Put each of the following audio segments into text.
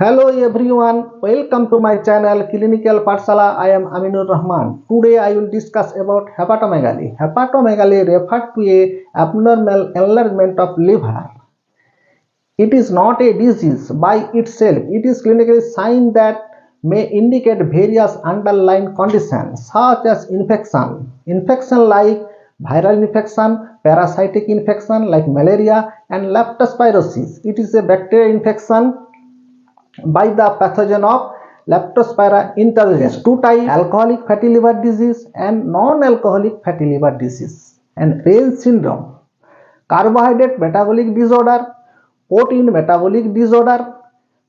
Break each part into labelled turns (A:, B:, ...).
A: Hello everyone, welcome to my channel Clinical Parsala. I am Aminur Rahman. Today I will discuss about hepatomegaly. Hepatomegaly refers to a abnormal enlargement of liver. It is not a disease by itself. It is clinically sign that may indicate various underlying conditions such as infection, infection like viral infection, parasitic infection like malaria and leptospirosis. It is a bacterial infection by the pathogen of Leptospira intelligence. Two types alcoholic fatty liver disease and non-alcoholic fatty liver disease and Raine syndrome. Carbohydrate metabolic disorder, protein metabolic disorder,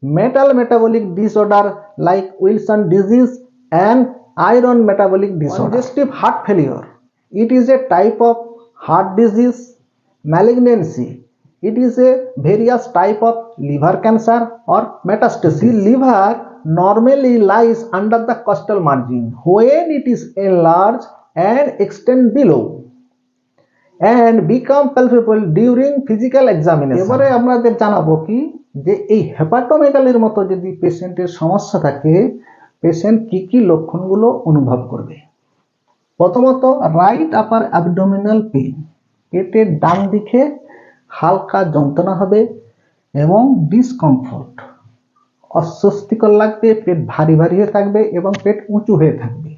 A: metal metabolic disorder like Wilson disease and iron metabolic disorder. Congestive heart failure. It is a type of heart disease malignancy it is a various type of liver cancer or metastasis. Liver normally lies under the costal margin when it is enlarged and extend below and become palpable during physical examination. এবারে আমাদের জানাব কি যে এই হেপাটোমেগালির মতো যদি পেশেন্টের সমস্যা থাকে পেশেন্ট কি কি লক্ষণগুলো অনুভব করবে প্রথমত রাইট আপার অ্যাবডোমিনাল পেইন পেটের ডান দিকে হালকা যন্ত্রণা হবে এবং ডিসকমফোর্ট অস্বস্তিকর লাগবে, পেট ভারী ভারী হয়ে থাকবে এবং পেট উঁচু হয়ে থাকবে।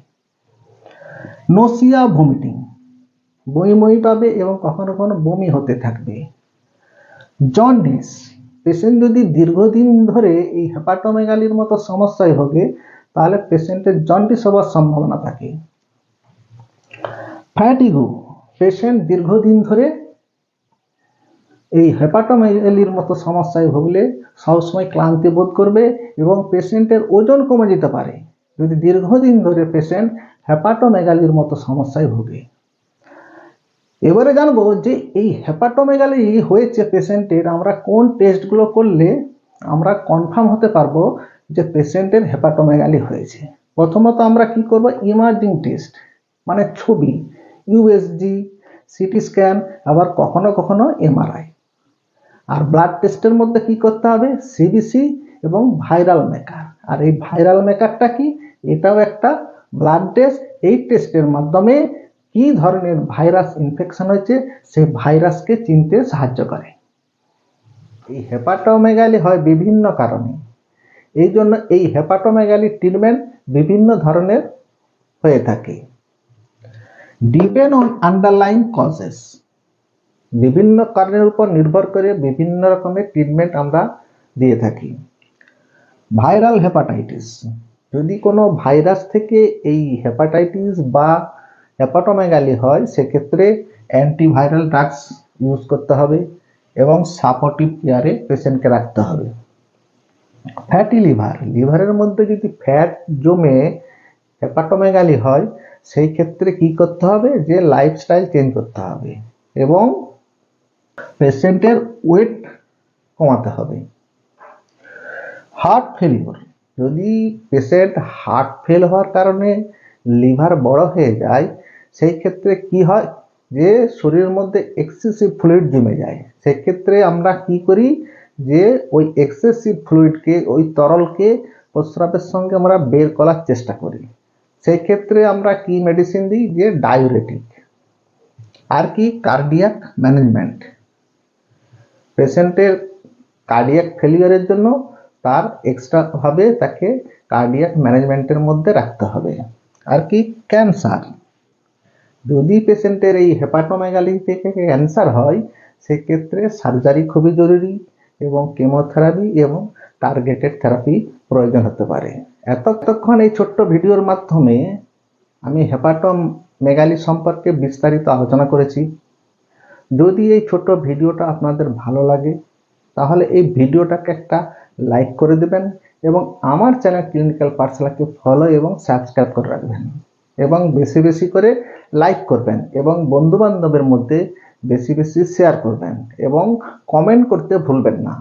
A: নসিয়া ভমিটিং বমি বমি পাবে এবং কখনো কখনো বমি হতে থাকবে। জন্ডিস পেশেন্ট যদি দীর্ঘদিন ধরে এই হেপাটোমেগালির মতো সমস্যায় ভোগে, তাহলে পেশেন্টের জন্ডিস হওয়ার সম্ভাবনা থাকে। ফ্যাটিগো পেশেন্ট দীর্ঘদিন ধরে এই হেপাটোমেগালির মতো সমস্যায় ভুগলে সবসময় ক্লান্তি বোধ করবে এবং পেশেন্টের ওজন কমে যেতে পারে। যদি দীর্ঘদিন ধরে পেশেন্ট হেপাটোমেগালির মতো সমস্যায় ভোগে। এবারে জানব যে এই হেপাটোমেগালি হয়েছে পেশেন্টের আমরা কোন টেস্টগুলো করলে আমরা কনফার্ম হতে পারব যে পেশেন্টের হেপাটোমেগালি হয়েছে। প্রথমত আমরা কি করব? ইমার্জিং টেস্ট মানে ছবি ইউএসজি সিটি স্ক্যান আবার কখনো কখনো এমআরআই আর ব্লাড টেস্টের মধ্যে কি করতে হবে? সিবিসি এবং ভাইরাল মেকার আর এই ভাইরাল মেকারটা কি? এটাও একটা ব্লাড টেস্ট এই টেস্টের মাধ্যমে কি ধরনের ভাইরাস ইনফেকশন হয়েছে সেই ভাইরাসকে চিনতে সাহায্য করে। এই হেপাটোমেগালি হয় বিভিন্ন কারণে। এই জন্য এই হেপাটোমেগালি ট্রিটমেন্ট বিভিন্ন ধরনের হয়ে থাকে। ডিপেন্ড অন আন্ডারলাইন কজেস বিভিন্ন কারণের উপর নির্ভর করে বিভিন্ন রকমের ট্রিটমেন্ট আমরা দিয়ে থাকি। ভাইরাল হেপাটাইটিস যদি কোনো ভাইরাস থেকে এই হেপাটাইটিস বা হেপাটোমেগালি হয়, সেক্ষেত্রে অ্যান্টিভাইরাল ড্রাগস ইউজ করতে হবে এবং সাপোর্টিভ কেয়ারে পেশেন্টকে রাখতে হবে। ফ্যাটি লিভার লিভারের মধ্যে যদি ফ্যাট জমে হেপাটোমেগালি হয়, সেই ক্ষেত্রে কি করতে হবে? যে লাইফস্টাইল চেঞ্জ করতে হবে এবং পেশেন্টের ওয়েট কমাতে হবে। হার্ট ফেলিওর, যদি পেশেন্ট হার্ট ফেল হওয়ার কারণে লিভার বড় হয়ে যায়, সেই ক্ষেত্রে কি হয় যে শরীরের মধ্যে এক্সেসিভ ফ্লুইড জমে যায়। সেক্ষেত্রে আমরা কি করি যে ওই এক্সেসিভ ফ্লুইডকে, ওই তরলকে প্রস্রাবের সঙ্গে আমরা বের করার চেষ্টা করি। সেই ক্ষেত্রে আমরা কি মেডিসিন দিই? যে ডায়ুরেটিক আর কি? কার্ডিয়াক ম্যানেজমেন্ট পেশেন্টের কার্ডিয়াক ফেলিয়ারের জন্য তার এক্সট্রাভাবে তাকে কার্ডিয়াক ম্যানেজমেন্টের মধ্যে রাখতে হবে। আর কি? ক্যান্সার যদি পেশেন্টের এই হেপাটোমেগালি থেকে ক্যান্সার হয়, সেক্ষেত্রে সার্জারি খুবই জরুরি এবং কেমোথেরাপি এবং টার্গেটেড থেরাপি প্রয়োজন হতে পারে। এতক্ষণ এই ছোট্ট ভিডিওর মাধ্যমে আমি হেপাটোম মেগালি সম্পর্কে বিস্তারিত আলোচনা করেছি। যদি এই ছোট ভিডিওটা আপনাদের ভালো লাগে, তাহলে এই ভিডিওটাকে একটা লাইক করে দেবেন এবং আমার চ্যানেল ক্লিনিক্যাল পার্সেলাকে ফলো এবং সাবস্ক্রাইব করে রাখবেন এবং বেশি বেশি করে লাইক করবেন এবং বন্ধুবান্ধবের মধ্যে বেশি বেশি শেয়ার করবেন এবং কমেন্ট করতে ভুলবেন না।